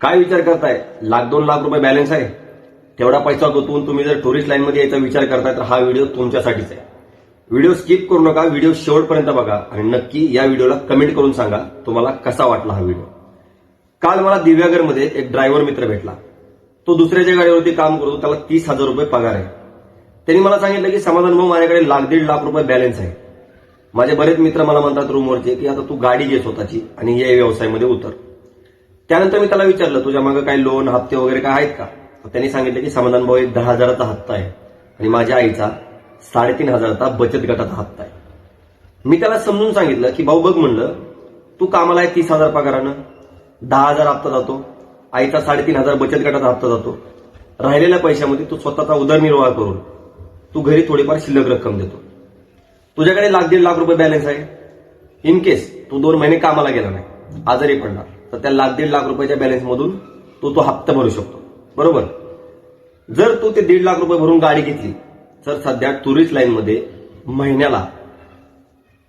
काय विचार करताय? लाख दोन लाख रुपये बॅलन्स आहे. तेवढा पैसा गुंतवून तुम्ही जर टुरिस्ट लाईनमध्ये यायचा विचार करताय तर हा व्हिडिओ तुमच्यासाठीच आहे. व्हिडिओ स्किप करू नका व्हिडिओ शेवटपर्यंत बघा. आणि नक्की या व्हिडिओला कमेंट करून सांगा तुम्हाला कसा वाटला हा व्हिडिओ काल मला दिव्यागरमध्ये एक ड्रायव्हर मित्र भेटला. तो दुसऱ्याच्या गाडीवरती काम करतो त्याला तीस हजार रुपये पगार आहे. त्यांनी मला सांगितलं की समाधान भाऊ माझ्याकडे लाख दीड लाख रुपये बॅलन्स आहे. माझे बरेच मित्र मला म्हणतात रूमवरचे की आता तू गाडी घे स्वतःची आणि या व्यवसायामध्ये उतर. त्यानंतर मी त्याला विचारलं तुझ्या मागे काही लोन हप्ते वगैरे काय आहेत का? त्यांनी सांगितलं की समाधान भाऊ एक दहा हजाराचा हप्ता आहे आणि माझ्या आईचा साडेतीन हजाराचा बचत गटाचा हप्ता आहे. मी त्याला समजून सांगितलं की भाऊ बघ म्हणलं तू कामाला आहे तीस हजार पगारानं. दहा हजार हप्ता जातो. आईचा साडेतीन हजार बचत गटाचा हप्ता जातो. राहिलेल्या पैशामध्ये तू स्वतःचा उदरनिर्वाह करून तू घरी थोडीफार शिल्लक रक्कम देतो. तुझ्याकडे लाख दीड लाख रुपये बॅलन्स आहे. इन केस तू दोन महिने कामाला गेला नाही आजारी पडणार. तर त्या लाख दीड लाख रुपयाच्या बॅलन्समधून तो तो हप्ता भरू शकतो. बरोबर? जर तू ते दीड लाख रुपये भरून गाडी घेतली तर सध्या टुरिस्ट लाईनमध्ये महिन्याला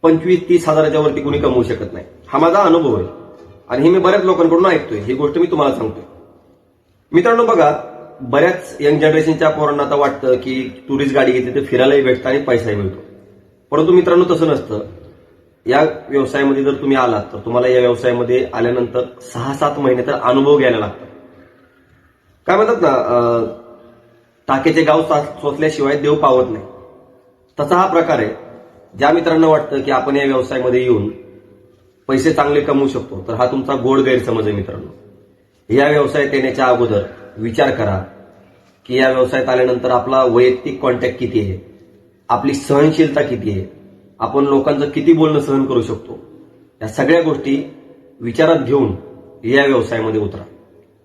पंचवीस तीस हजाराच्या वरती कुणी कमवू शकत नाही. हा माझा अनुभव आहे. आणि हे मी बऱ्याच लोकांकडून ऐकतोय. ही गोष्ट मी तुम्हाला सांगतोय. मित्रांनो बघा बऱ्याच यंग जनरेशनच्या पोरांना आता वाटतं की टुरिस्ट गाडी घेतली तर फिरायलाही भेटतं आणि पैसाही मिळतो. परंतु मित्रांनो तसं नसतं. या व्यवसायामध्ये जर तुम्ही आलात तर तुम्हाला या व्यवसायामध्ये आल्यानंतर सहा सात महिने तर अनुभव घ्यायला लागतात. काय म्हणतात ना टाकेचे गाव सा- सोसल्याशिवाय देव पावत नाही. तसा हा प्रकार आहे. ज्या मित्रांना वाटतं की आपण या व्यवसायामध्ये येऊन पैसे चांगले कमवू शकतो तर हा तुमचा गोड गैरसमज आहे मित्रांनो. या व्यवसायात येण्याच्या अगोदर विचार करा की या व्यवसायात आल्यानंतर आपला वैयक्तिक कॉन्टॅक्ट किती आहे? आपली सहनशीलता किती आहे? आपण लोकांचं किती बोलणं सहन करू शकतो? या सगळ्या गोष्टी विचारात घेऊन या व्यवसायामध्ये उतरा.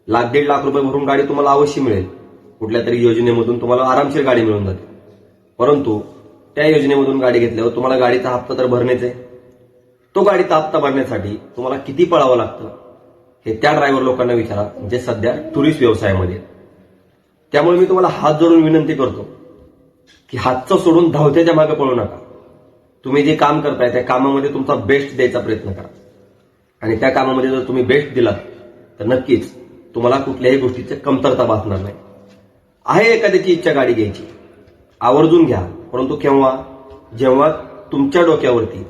लाख दीड लाख रुपये भरून गाडी तुम्हाला अवश्य मिळेल. कुठल्या तरी योजनेमधून तुम्हाला आरामशीर गाडी मिळून जाते. परंतु त्या योजनेमधून गाडी घेतल्यावर तुम्हाला गाडीचा हप्ता तर भरणेच आहे. तो गाडीचा हप्ता भरण्यासाठी तुम्हाला किती पळावं लागतं हे त्या ड्रायव्हर लोकांना विचारा जे सध्या टुरिस्ट व्यवसायामध्ये आहेत. त्यामुळे मी तुम्हाला हात जोडून विनंती करतो की हातचं सोडून धावत्याच्या मागे पळू नका. तुम्ही जे काम करताय त्या कामामध्ये तुमचा बेस्ट द्यायचा प्रयत्न करा. आणि त्या कामामध्ये जर तुम्ही बेस्ट दिलात तर नक्कीच तुम्हाला कुठल्याही गोष्टीची कमतरता भासणार नाही. आहे एखाद्याची इच्छा गाडी घ्यायची. आवर्जून घ्या परंतु केव्हा? जेव्हा तुमच्या डोक्यावरती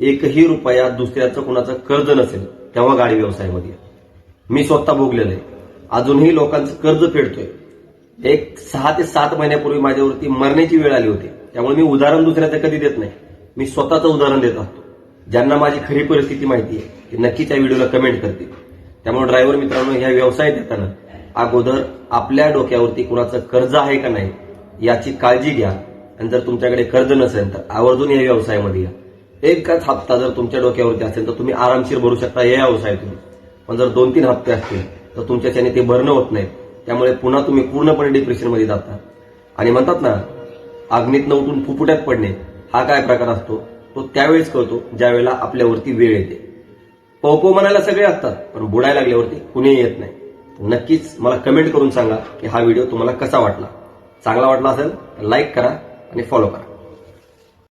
एकही रुपया दुसऱ्याचं कुणाचं कर्ज नसेल तेव्हा गाडी व्यवसायामध्ये मी स्वतः भोगलेलं आहे. अजूनही लोकांचं कर्ज फेडतोय. एक सहा ते सात महिन्यापूर्वी माझ्यावरती मरण्याची वेळ आली होती. त्यामुळे मी उदाहरण दुसऱ्याचं कधी देत नाही. मी स्वतःचं उदाहरण देत असतो. ज्यांना माझी खरी परिस्थिती माहिती आहे ते नक्कीच या व्हिडिओला कमेंट करतील. त्यामुळे ड्रायव्हर मित्रांनो ह्या व्यवसायात येताना अगोदर आपल्या डोक्यावरती कुणाचं कर्ज आहे का नाही याची काळजी घ्या. आणि जर तुमच्याकडे कर्ज नसेल तर आवर्जून या व्यवसायामध्ये या. एकच हप्ता जर तुमच्या डोक्यावरती असेल तर तुम्ही आरामशीर भरू शकता या व्यवसायातून. पण जर दोन तीन हप्ते असतील तर तुमच्याच्याने ते भरणं होत नाही. त्यामुळे पुन्हा तुम्ही पूर्णपणे डिप्रेशनमध्ये जाता. आणि म्हणतात ना अग्नीतनं उठून फुफुट्यात पडणे हा काय प्रकार असतो? तो त्यावेळेस कळतो ज्यावेळेला आपल्यावरती वेळ येते. पोपो म्हणायला सगळे असतात पण बुडायला लागल्यावरती कुणीही येत नाही. नक्कीच मला कमेंट करून सांगा की हा व्हिडिओ तुम्हाला कसा वाटला. चांगला वाटला असेल तर लाईक करा आणि फॉलो करा.